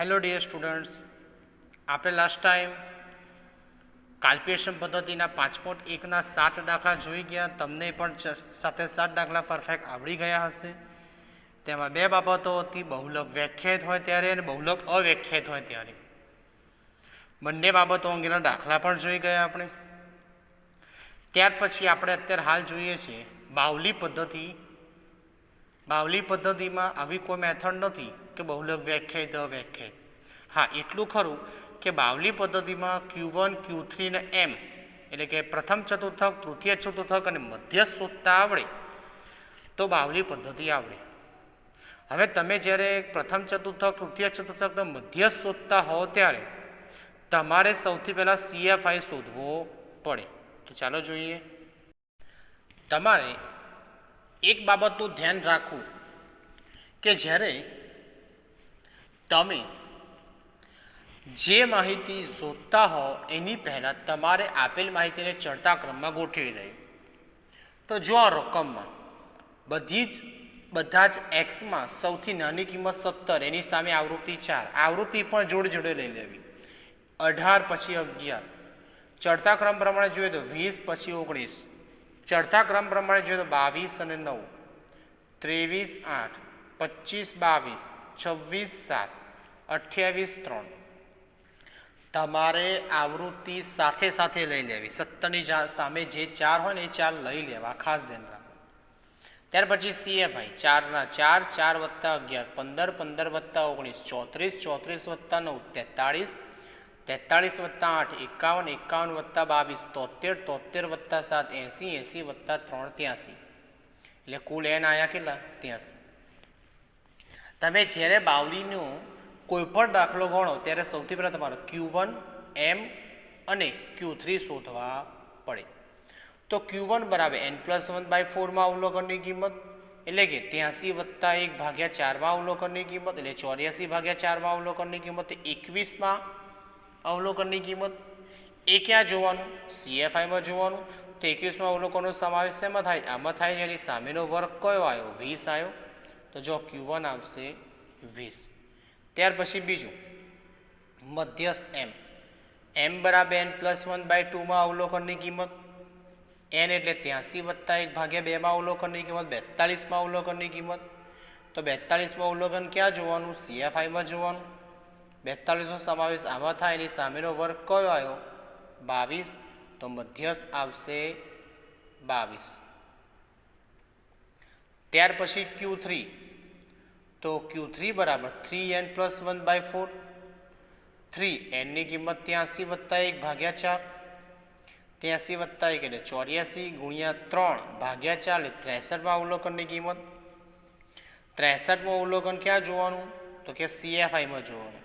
Hello dear students આપણે last time calculation પદ્ધતિના પાંચ પોઈન્ટ એકના સાત દાખલા જોઈ ગયા. તમને પણ સાથે સાત દાખલા પરફેક્ટ આવડી ગયા હશે. તેમાં બે બાબતો હતી. બહુલક વ્યાખ્યાયિત હોય ત્યારે અને બહુલક અવ્યાખ્યાયિત હોય ત્યારે. બંને બાબતો અંગેના દાખલા પણ જોઈ ગયા આપણે. ત્યાર પછી આપણે અત્યારે હાલ જોઈએ છીએ બાવલી પદ્ધતિ. બાવલી પદ્ધતિમાં આવી કોઈ મેથડ નથી. કે બહુલક દ વ્યાખ્યાય હા, એટલું ખરું કે બાવલી પદ્ધતિમાં ક્યુ વન, ક્યુ થ્રી ને એમ એટલે કે પ્રથમ ચતુર્થક, તૃતીય ચતુર્થક અને મધ્યસ્થ શોધતા આવડે, તો બાવલી પદ્ધતિ આવડે. હવે તમે જ્યારે પ્રથમ ચતુર્થક, તૃતીય ચતુર્થક ને મધ્યસ્થ શોધતા હો ત્યારે તમારે સૌથી પહેલાં સીએફઆઈ શોધવો પડે. તો ચાલો જોઈએ. તમારે એક બાબતનું ધ્યાન રાખવું કે જ્યારે તમે જે માહિતી શોધતા હો, એની પહેલાં તમારે આપેલ માહિતીને ચડતા ક્રમમાં ગોઠવી દઈ તો જો આ રકમમાં બધી જ, બધા જ એક્સમાં સૌથી નાની કિંમત સત્તર, એની સામે આવૃત્તિ ચાર. આવૃત્તિ પણ જોડે જોડે લઈ લેવી. અઢાર પછી અગિયાર. ચડતા ક્રમ પ્રમાણે જોઈએ તો વીસ પછી ઓગણીસ. ચડતા ક્રમ પ્રમાણે જોઈએ તો બાવીસ અને નવ. ત્રેવીસ આઠ. પચીસ બાવીસ. છવ્વીસ સાત, અઠ્યાવીસ ત્રણ. તમારે આવૃત્તિ સાથે સાથે લઈ લેવી. સત્તરની સામે જે ચાર હોય ને એ ચાર લઈ લેવા. ખાસ ધ્યાન રાખો. ત્યાર પછી સીએફઆઈ ચારના ચાર ચાર વત્તા અગિયાર. પંદર પંદર વત્તા ઓગણીસ. ચોત્રીસ ચોત્રીસ વત્તા નવ. તેતાળીસ. તેતાળીસ વત્તા આઠ. એકાવન એકાવન વત્તા બાવીસ. તોતેર તોતેર વત્તા સાત. એંસી એંસી વત્તા ત્રણ, ત્યાંસી. એટલે કુલ એન આયા કેટલા? ત્યાંસી. તમે જ્યારે બાવલીનું કોઈ પણ દાખલો ગણો, ત્યારે સૌથી પહેલાં તમારે ક્યુ વન એમ અને ક્યુ થ્રી શોધવા પડે. તો ક્યુ વન બરાબર એન પ્લસ વન બાય ફોરમાં અવલોકનની કિંમત, એટલે કે ત્યાંસી વત્તા એક ભાગ્યા ચારમાં અવલોકનની કિંમત, એટલે ચોર્યાસી ભાગ્યા ચારમાં અવલોકનની કિંમત એકવીસમાં અવલોકનની કિંમત. એ ક્યાં જોવાનું? સીએફઆઈમાં જોવાનું. તો એકવીસમાં અવલોકનનો સમાવેશ શેમાં થાય? આમાં થાય જેની સામેનો વર્ગ કયો આવ્યો? વીસ આવ્યો. તો જો ક્યુ વન આવશે વીસ. ત્યાર પછી બીજું, મધ્યસ્થ એમ એમ બરાબર એન પ્લસ વન બાય ટુમાં અવલોકનની કિંમત. એન એટલે ત્યાંસી વત્તા એક ભાગ્યા બેમાં અવલોકનની કિંમત બેતાલીસમાં અવલોકનની કિંમત. તો બેતાલીસમાં અવલોકન ક્યાં જોવાનું? સીએફઆઈમાં જોવાનું. બેતાલીસનો સમાવેશ આમાં થાય, એની સામેનો વર્ગ કયો આવ્યો? બાવીસ. તો મધ્યસ્થ આવશે બાવીસ. ત્યાર પછી ક્યુ થ્રી તો ક્યુ થ્રી બરાબર three N plus one by four three એનની કિંમત ત્યાંસી વત્તા એક ભાગ્યા ચાર. ત્યાંસી વત્તા એક એટલે ચોર્યાસી ગુણ્યા ત્રણ ભાગ્યા ચાર એટલે ત્રેસઠમાં અવલોકનની કિંમત. ત્રેસઠમાં અવલોકન ક્યાં જોવાનું? તો કે સીએફઆઈમાં જોવાનું.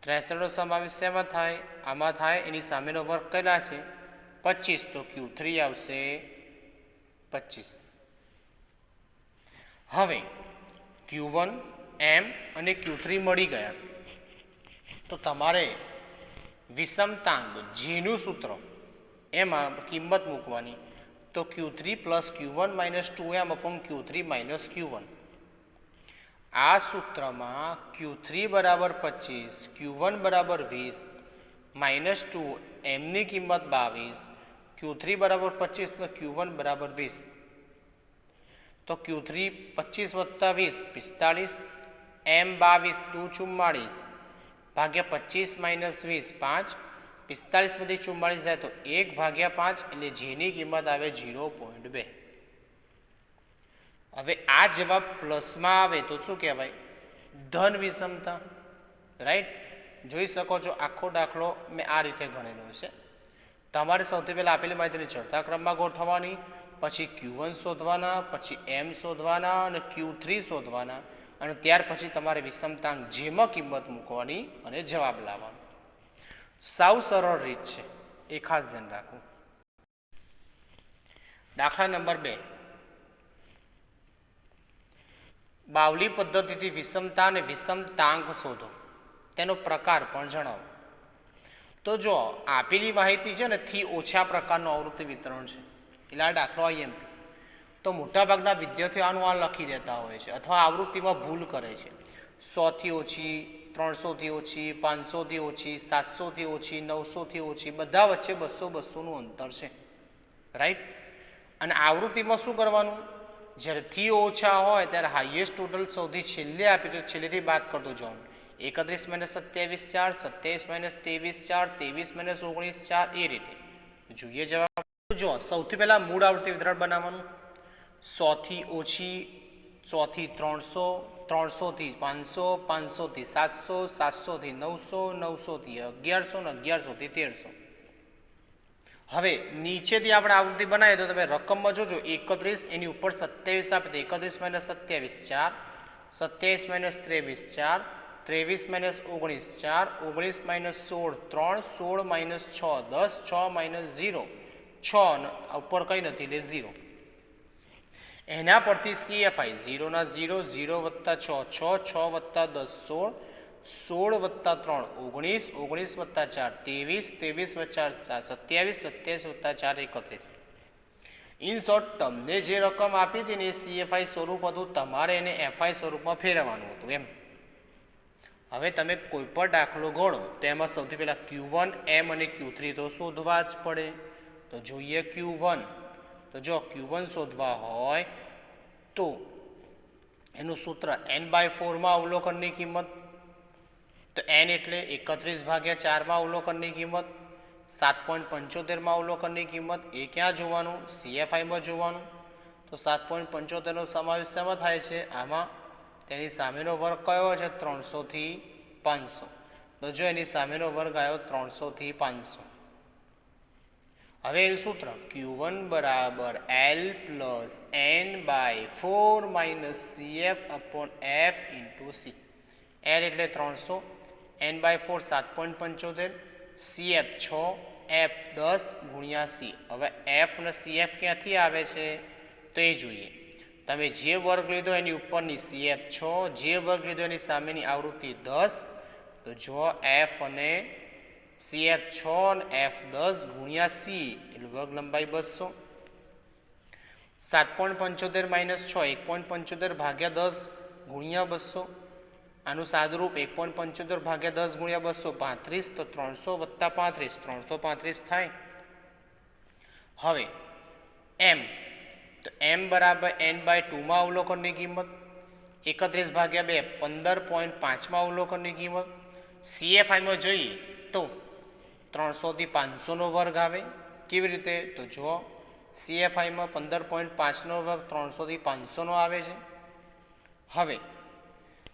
ત્રેસઠનો સમાવેશ શેમાં થાય? આમાં થાય, એની સામેનો વર્ગ કેટલા છે? પચીસ. તો ક્યુ થ્રી આવશે પચીસ. હવે ક્યુ વન એમ અને ક્યુ થ્રી મળી ગયા. તો તમારે વિષમતાંક જેનું સૂત્ર, એમાં કિંમત મૂકવાની. તો Q three plus Q one minus two M upon Q three minus Q one આ સૂત્રમાં ક્યુ થ્રી બરાબર પચીસ ક્યુ વન બરાબર વીસ માઇનસ ટુ એમની કિંમત બાવીસ ક્યુ થ્રી બરાબર પચીસ, ને ક્યુ વન બરાબર વીસ. તો ક્યુ થ્રી પચીસ વત્તા વીસ, પિસ્તાળીસ એમ બાવીસ દુ ચુમ્માળીસ. ભાગ્યા પચીસ માઇનસ વીસ, પાંચ. પિસ્તાળીસમાંથી ચુમ્માળીસ જાય તો એક ભાગ્યા પાંચ, એટલે જેની કિંમત આવે ઝીરો પોઈન્ટ બે. હવે આ જવાબ પ્લસમાં આવે તો શું કહેવાય? ધન વિષમતા. રાઈટ જોઈ શકો છો આખો દાખલો મેં આ રીતે ગણેલો છે તમારે સૌથી પહેલાં આપેલી માહિતીને ચડતા ક્રમમાં ગોઠવવાની. પછી ક્યુ વન શોધવાના, પછી એમ શોધવાના અને ક્યુ થ્રી શોધવાના અને ત્યાર પછી તમારે વિષમતાંક જેમાં કિંમત મૂકવાની અને જવાબ લાવવાનો. સાવ સરળ રીત છે. એ ખાસ ધ્યાન રાખવું દાખલા નંબર બે. બાવલી પદ્ધતિથી વિષમતા અને વિષમતાંક શોધો. તેનો પ્રકાર પણ જણાવો. તો જો આપેલી માહિતી છે ને, થી ઓછા પ્રકારનું આવૃત્તિ વિતરણ છે. એટલે દાખલો આઈએમપી તો મોટાભાગના વિદ્યાર્થીઓ આનું આ લખી દેતા હોય છે અથવા આવૃત્તિમાં ભૂલ કરે છે. સોથી ઓછી, ત્રણસોથી ઓછી, પાંચસોથી ઓછી, સાતસોથી ઓછી, નવસોથી ઓછી, બધા વચ્ચે બસો બસોનું અંતર છે. રાઈટ અને આવૃત્તિમાં શું કરવાનું? જ્યારે થી ઓછા હોય ત્યારે હાઈએસ્ટ ટોટલ સૌથી છેલ્લે આપી તો છેલ્લેથી બાદ કરતો જવાનું. એકત્રીસ માઇનસ સત્યાવીસ ચાર, સત્યાવીસ માઇનસ ત્રેવીસ ચાર, ત્રેવીસ માઇનસ ઓગણીસ ચાર, એ રીતે. જોઈએ જવાબ. જો, સૌથી પહેલાં મૂળ આવૃત્તિ વિતરણ બનાવવાનું. સોથી ઓછી સોથી ત્રણસો ત્રણસોથી પાંચસો પાંચસોથી સાતસો સાતસોથી નવસો નવસોથી અગિયારસો ને અગિયારસોથી તેરસો. હવે, નીચેથી આપણે આવૃત્તિ બનાવીએ તો તમે રકમમાં જોજો, એકત્રીસ, એની ઉપર સત્યાવીસ આપે તો એકત્રીસ માઇનસ સત્યાવીસ, ચાર. સત્યાવીસ માઇનસ ત્રેવીસ, ચાર. ત્રેવીસ માઇનસ ઓગણીસ, ચાર. ઓગણીસ માઇનસ સોળ, ત્રણ. સોળ માઇનસ છ, દસ. છ માઇનસ ઝીરો છ ઉપર કંઈ નથી, એટલે ઝીરો એના પરથી સીએફઆઈ ઝીરોના ઝીરો ઝીરો વત્તા છ છ છ વત્તા દસ, સોળ સોળ વત્તા ત્રણ, ઓગણીસ ઓગણીસ વત્તા ચાર, ત્રેવીસ ત્રેવીસ વત્તા ચાર, સત્યાવીસ સત્યાવીસ વત્તા ચાર, એકત્રીસ. ઇન શોર્ટ તમને જે રકમ આપી હતી ને એ સીએફઆઈ સ્વરૂપ હતું, તમારે એને એફઆઈ સ્વરૂપમાં ફેરવવાનું હતું, એમ. હવે તમે કોઈ પણ દાખલો ગણો, તો એમાં સૌથી પહેલાં ક્યુ વન એમ અને ક્યુ થ્રી તો શોધવા જ પડે. તો જોઈએ ક્યુ વન તો જો ક્યુ વન શોધવા હોય, તો એનું સૂત્ર એન બાય ફોરમાં અવલોકનની કિંમત, તો એન એટલે એકત્રીસ ભાગ્યા ચારમાં અવલોકનની કિંમત, સાત પોઈન્ટ પંચોતેરમાં અવલોકનની કિંમત, એ ક્યાં જોવાનું? સીએફઆઈમાં જોવાનું. તો સાત પોઈન્ટ પંચોતેરનો સમાવેશ શેમાં થાય છે? આમાં તેની સામેનો વર્ગ કયો છે? ત્રણસોથી પાંચસો. તો જો એની સામેનો વર્ગ આવ્યો ત્રણસોથી પાંચસો. હવે એનું સૂત્ર ક્યુ વન બરાબર L plus N by four minus C F upon F into C L એટલે ત્રણસો એન બાય ફોર સાત પોઈન્ટ પંચોતેર સીએફ છ એફ દસ ગુણ્યા સી હવે એફ અને સી એફ ક્યાંથી આવે છે? તો એ જોઈએ. તમે જે વર્ગ લીધો એની ઉપરની સી એફ છ, જે વર્ગ લીધો એની સામેની આવૃત્તિ દસ, તો જો એફ અને સીએફ છ અને એફ દસ ગુણ્યા સી, એટલે વર્ગ લંબાઈ બસો. સાત પોઈન્ટ પંચોતેર માઇનસ છ, એક પોઈન્ટ પંચોતેર ભાગ્યા દસ ગુણ્યા બસો. આનું સાદરૂપ એક પોઈન્ટ પંચોતેર ભાગ્યા દસ ગુણ્યા બસો પાંત્રીસ, તો ત્રણસો વત્તા પાંત્રીસ, ત્રણસો પાંત્રીસ થાય. હવે, એમ, તો એમ બરાબર એન બાય ટુમાં અવલોકનની કિંમત, એકત્રીસ ભાગ્યા બે, પંદર પોઈન્ટ પાંચમાં અવલોકનની કિંમત. સીએફઆઈમાં જોઈએ તો ત્રણસોથી પાંચસોનો વર્ગ આવે. કેવી રીતે? તો જુઓ સીએફઆઈમાં પંદર પોઈન્ટ પાંચનો વર્ગ ત્રણસોથી પાંચસોનો આવે છે. હવે,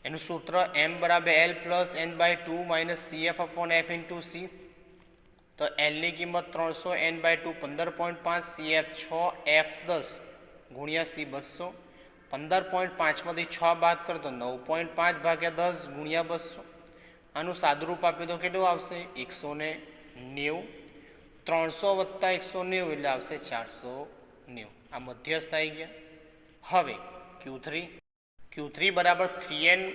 એનું સૂત્ર એમ બરાબર L plus N by two minus CF upon F into C તો એલની કિંમત ત્રણસો એન બાય ટુ પંદર પોઈન્ટ પાંચ સીએફ છ એફ દસ ગુણ્યા સી બસો. પંદર પોઈન્ટ પાંચમાંથી છ બાદ કરો તો નવ પોઈન્ટ પાંચ ભાગ્યા દસ ગુણ્યા બસો. આનું સાદુરૂપ આપ્યું તો કેટલું આવશે? એકસો ને નેવું. ત્રણસો વત્તા એકસો નેવું એટલે આવશે ચારસો નેવું. આ મધ્યસ્થ આવી ગયા. હવે ક્યુ થ્રી. ક્યુ થ્રી બરાબર થ્રી એન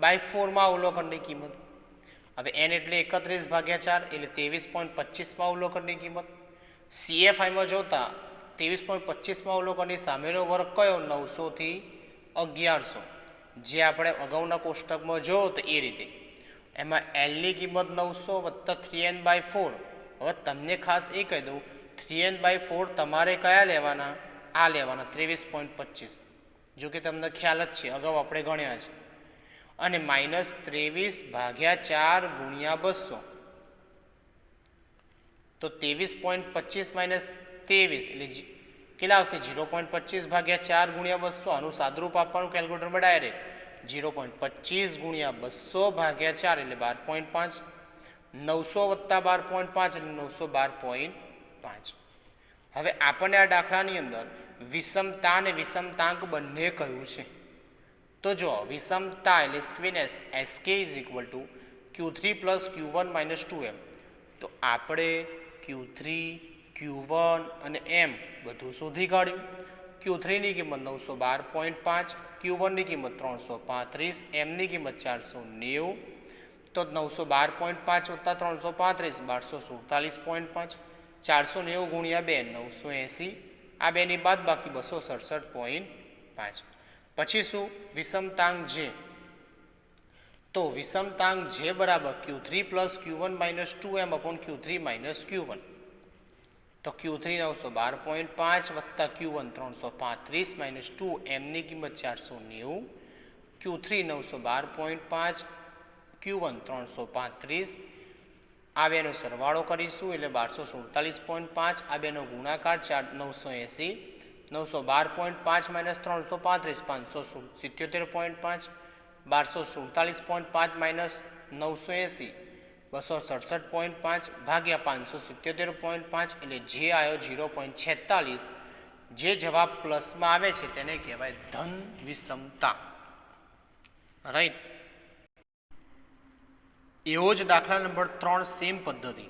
બાય ફોરમાં અવલોકનની કિંમત. હવે એન એટલે એકત્રીસ ભાગ્યા ચાર એટલે ત્રેવીસ પોઈન્ટ પચીસમાં અવલોકનની કિંમત. સીએફઆઈમાં જોતા ત્રેવીસ પોઈન્ટ પચીસમાં અવલોકનની સામેનો વર્ગ કયો? નવસોથી અગિયારસો. જે આપણે અગાઉના કોષ્ટકમાં જોયો તો એ રીતે. એમાં એલની કિંમત નવસો વત્તા થ્રી એન બાય ફોર હવે તમને ખાસ એ કહી દઉં થ્રી એન બાય ફોર તમારે કયા લેવાના? આ લેવાના, ત્રેવીસ પોઈન્ટ પચીસ. જો કે તમને ખ્યાલ જ છે, અગાઉ આપણે ગણ્યા છે અને માઇનસ ત્રેવીસ ભાગ્યા ચાર ગુણ્યા બસો. તો ત્રેવીસ પોઈન્ટ પચીસ માઇનસ ત્રેવીસ, એટલે કેટલા આવશે? ઝીરો પોઈન્ટ પચીસ ભાગ્યા ચાર ગુણ્યા બસો. આનું સાદરૂપ આપવાનું કેલ્ક્યુલેટરમાં ડાયરેક્ટ ઝીરો પોઈન્ટ પચીસ ગુણ્યા બસો ભાગ્યા ચાર એટલે બાર પોઈન્ટ પાંચ. નવસો વત્તા બાર પોઈન્ટ પાંચ એટલે નવસો બાર પોઈન્ટ પાંચ. હવે આપણને આ દાખલાની અંદર વિષમતા અને વિષમતાંક બંને કહ્યું છે. તો જો વિષમતા એટલે skewness S K is equal to Q three plus Q one minus two M તો આપણે ક્યુ થ્રી ક્યુ વન અને એમ બધું શોધી કાઢ્યું. ક્યુ થ્રીની કિંમત નવસો બાર પોઈન્ટ પાંચ ક્યુ વનની કિંમત ત્રણસો પાંત્રીસ એમની કિંમત ચારસો નેવું, તો નવસો બાર પોઈન્ટ પાંચ વત્તા ત્રણસો પાંત્રીસ, બારસો સુડતાલીસ પોઈન્ટ પાંચ, ચારસો નેવું ગુણ્યા બે, નવસો એંસી, આ બેની બાદ બાકી બસો સડસઠ પોઈન્ટ પાંચ. પછી શું? વિષમતાંગ જે. તો વિષમતાંક જે બરાબર Q three plus Q one minus two M upon Q three minus Q one તો ક્યુ થ્રી નવસો બાર પોઈન્ટ પાંચ વત્તા ક્યુ વન ત્રણસો પાંત્રીસ માઇનસ ટુ એમની કિંમત ચારસો નેવું. ક્યુ થ્રી નવસો બાર પોઈન્ટ પાંચ ક્યુ વન ત્રણસો પાંત્રીસ. આ બેનો સરવાળો કરીશું એટલે બારસો સુડતાલીસ પોઈન્ટ પાંચ. આ બેનો ગુણાકાર ચાર નવસો એંસી. નવસો બાર પોઈન્ટ પાંચ માઇનસ ત્રણસો પાંત્રીસ, પાંચસો સિત્યોતેર પોઈન્ટ પાંચ. બારસો સુડતાલીસ પોઈન્ટ પાંચ માઇનસ નવસો એંસી. બસો સડસઠ પોઈન્ટ પાંચ ભાગ્યા પાંચસો સિત્યોતેર પોઈન્ટ પાંચ એટલે જે આવ્યો ઝીરો પોઈન્ટ છેતાલીસ, જે જવાબ પ્લસમાં આવે છે તેને કહેવાય ધન વિષમતા. રાઈટ. એવો જ દાખલા નંબર ત્રણ સેમ પદ્ધતિ.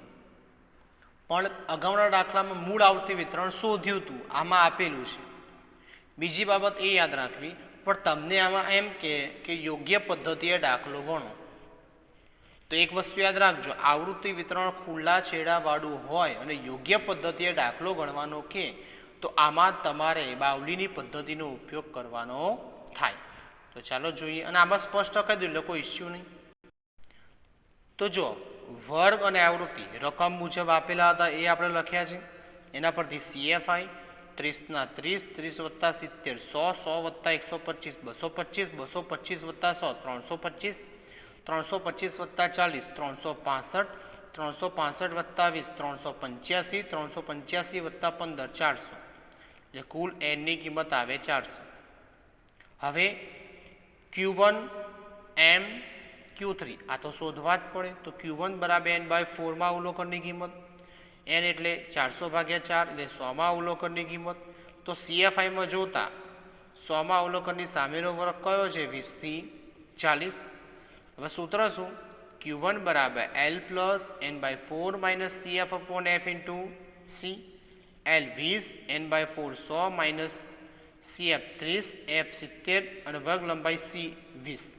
પણ અગાઉના દાખલામાં મૂળ આવતી વિતરણ શોધ્યું હતું, આમાં આપેલું છે. બીજી બાબત એ યાદ રાખવી, પણ તમને આમાં એમ કે યોગ્ય પદ્ધતિએ દાખલો ગણો. તો એક વસ્તુ યાદ રાખજો, આવૃત્તિ વિતરણ ખુલ્લા છેડાવાળું હોય અને યોગ્ય પદ્ધતિએ દાખલો ગણવાનો કે, તો આમાં તમારે બાવલીની પદ્ધતિનો ઉપયોગ કરવાનો થાય. તો ચાલો જોઈએ, અને આમાં સ્પષ્ટ કહી દઉં લોકો ઇસ્યુ નહીં. તો જો, વર્ગ અને આવૃત્તિ, રકમ મુજબ આપેલા હતા એ આપણે લખ્યા છે. એના પરથી સીએફઆઈ ત્રીસના ત્રીસ ત્રીસ વત્તા સિત્તેર, સો સો વત્તા એકસો પચીસ, બસો પચીસ બસો પચીસ વત્તા સો, ત્રણસો પચીસ ત્રણસો પચીસ વત્તા ચાલીસ, ત્રણસો પાસઠ ત્રણસો પાસઠ વત્તા વીસ, ત્રણસો પંચ્યાસી ત્રણસો પંચ્યાસી વત્તા પંદર, ચારસો. એટલે કુલ એનની કિંમત આવે ચારસો. હવે Q one M Q three આ તો શોધવા જ પડે. તો ક્યુ વન બરાબર એન બાય ફોરમાં અવલોકનની કિંમત. એન એટલે ચારસો ભાગ્યા ચાર, એટલે સોમાં અવલોકનની કિંમત. તો સીએફઆઈમાં જોતા સોમાં અવલોકનની સામેનો વર્ગ કયો છે? વીસથી ચાલીસ. હવે સૂત્ર શું? ક્યુ વન બરાબર L plus N by four minus C F upon F into C L વીસ એન બાય ફોર સો માઇનસ સી એફ ત્રીસ એફ સિત્તેર, અને વર્ગ લંબાઈ સી વીસ.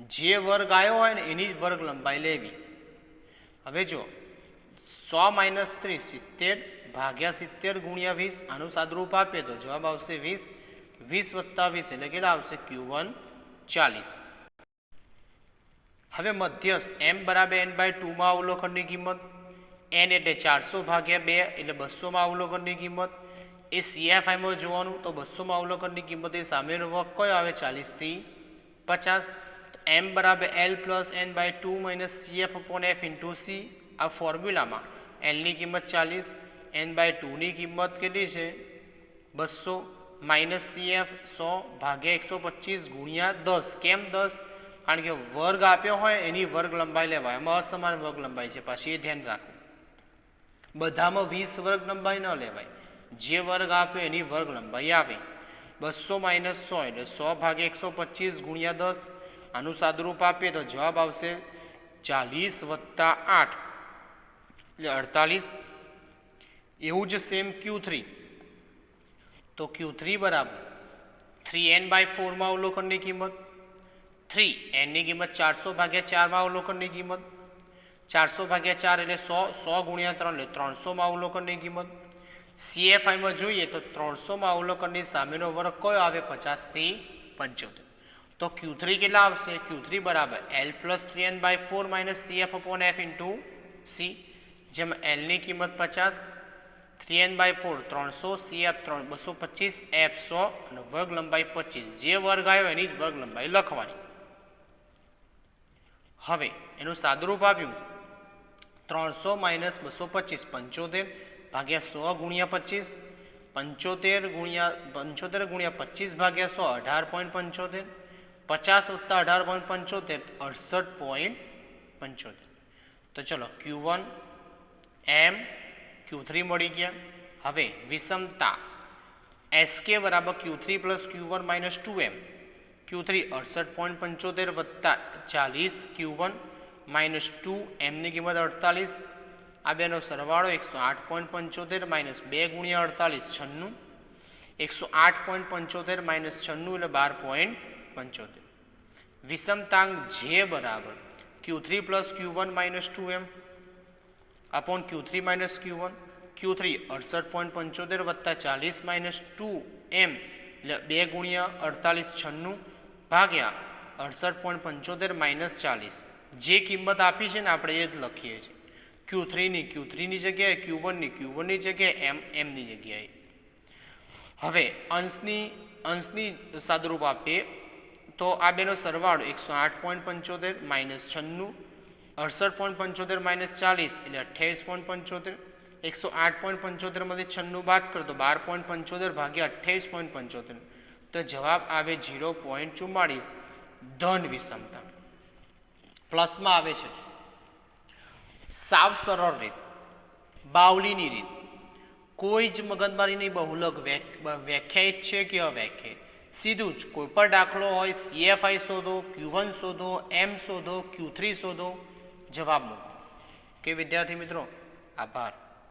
જે વર્ગ આવ્યો હોય ને એની જ વર્ગ લંબાઈ લેવી. હવે જો, સો માઇનસ ત્રીસ સિત્તેર ભાગ્યા સિત્તેર ગુણ્યા વીસ આનું સાદરૂપ આપીએ તો જવાબ આવશે વીસ. વીસ વત્તા વીસ એટલે કેટલા આવશે? ક્યુ વન ચાલીસ. હવે મધ્યસ્થ એમ બરાબર એન બાય ટુમાં અવલોકનની કિંમત એન એટલે ચારસો ભાગ્યા બે એટલે બસોમાં અવલોકનની કિંમત. એ સીએફઆઈમાં જોવાનું, તો બસોમાં અવલોકનની કિંમત એ સામેનો વર્ગ કયો આવે? ચાલીસથી પચાસ. એમ બરાબર L plus N by two minus CF upon F into C આ ફોર્મ્યુલામાં એલની કિંમત ચાલીસ એન બાય ટુની કિંમત કેટલી છે? બસો માઇનસ સીએફ સો ભાગ્યા એકસો પચીસ ગુણ્યા દસ. કેમ દસ? કારણ કે વર્ગ આપ્યો હોય એની વર્ગ લંબાઈ લેવાય. એમાં અસમાન વર્ગ લંબાઈ છે. પાછી એ ધ્યાન રાખવું. બધામાં વીસ વર્ગ લંબાઈ ન લેવાય. જે વર્ગ આપ્યો એની વર્ગ લંબાઈ આવે. બસો માઇનસ સો એટલે સો ભાગે એકસો પચીસ ગુણ્યા દસ. આનું સાદુરૂપ આપીએ તો જવાબ આવશે ચાલીસ વત્તા આઠ. એટલે અડતાલીસ. એવું જ સેમ ક્યુ થ્રી તો ક્યુ થ્રી બરાબર. થ્રી એન બાય ફોરમાં અવલોકનની કિંમત. થ્રી એનની કિંમત ચારસો ભાગ્યા ચારમાં અવલોકનની કિંમત ચારસો ભાગ્યા ચાર એટલે સો સો ગુણ્યા ત્રણ એટલે ત્રણસોમાં અવલોકનની કિંમત સીએફઆઈમાં જોઈએ તો ત્રણસોમાં અવલોકનની સામેનો વર્ગ કયો આવે? પચાસથી પંચોતેર. તો ક્યુ થ્રી કેટલા આવશે? ક્યુ થ્રી બરાબર L plus three N by four minus CF upon F into C જેમાં એલની કિંમત પચાસ થ્રી એન બાય ફોર ત્રણસો સીએફ ત્રણ, બસો પચીસ એફ સો અને વર્ગ લંબાઈ પચીસ. જે વર્ગ આવ્યો એની જ વર્ગ લંબાઈ લખવાની. હવે એનું સાદુરૂપ આવ્યું ત્રણસો માઇનસ બસો પચીસ, પંચોતેર ભાગ્યા સો ગુણ્યા પચીસ, પંચોતેર ગુણ્યા પંચોતેર ગુણ્યા પચીસ ભાગ્યા સો, અઢાર પોઈન્ટ પંચોતેર, પચાસ વત્તા અઢાર પોઈન્ટ પંચોતેર, અડસઠ પોઈન્ટ પંચોતેર. તો ચલો, Q one, M, Q three મળી ગયા. હવે વિષમતા એસકે બરાબર Q three plus Q one minus two M. Q three અડસઠ પોઈન્ટ પંચોતેર વત્તા ચાલીસ ક્યુ વન માઇનસ ટુ એમની કિંમત અડતાલીસ. આ બેનો સરવાળો એકસો આઠ પોઈન્ટ પંચોતેર માઇનસ બે ગુણ્યા અડતાલીસ, છન્નું. એકસો આઠ પોઈન્ટ પંચોતેર માઇનસ છન્નું એટલે બાર પોઈન્ટ પંચોતેર. વિષમતાંક જે બરાબર Q three plus Q one minus two M upon Q three minus Q one Q three અડસઠ પોઈન્ટ પંચોતેર વત્તા ચાલીસ માઇનસ ટુ એમ એટલે બે ગુણ્યા અડતાલીસ, છન્નું. ભાગ્યા અડસઠ પોઈન્ટ પંચોતેર માઇનસ ચાલીસ. જે કિંમત આપી છે ને આપણે એ જ લખીએ છીએ. ક્યુ થ્રીની ક્યુ થ્રીની જગ્યાએ ક્યુ વનની ક્યુ વનની જગ્યાએ એમ એમની જગ્યાએ. હવે અંશની અંશની સાદરૂપ આપીએ. તો આ બેનો સરવાળો એકસો આઠ પોઈન્ટ પંચોતેર માઇનસ છન્નું, અડસઠ પોઈન્ટ પંચોતેર માઇનસ ચાલીસ એટલે અઠ્યાવીસ પોઈન્ટ પંચોતેર. એકસો આઠ પોઈન્ટ પંચોતેરમાંથી છન્નું બાદ કરો તો બાર પોઈન્ટ પંચોતેર ભાગ્યા અઠ્યાવીસ પોઈન્ટ પંચોતેર. તો જવાબ આવે ઝીરો પોઈન્ટ ચુમ્માળીસ ધન વિષમતા પ્લસમાં આવે છે. સાવ સરળ રીત. બાવલીની રીત. કોઈ જ મગજમારીની બહુલક વ્યાખ- વ્યાખ્યાયિત છે કે અવ્યાખ્યાયિત? સીધું જ. કોઈ પણ દાખલો હોય સીએફઆઈ શોધો ક્યુ વન શોધો એમ શોધો ક્યુ થ્રી શોધો. જવાબ મૂકો. કે વિદ્યાર્થી મિત્રો, આભાર.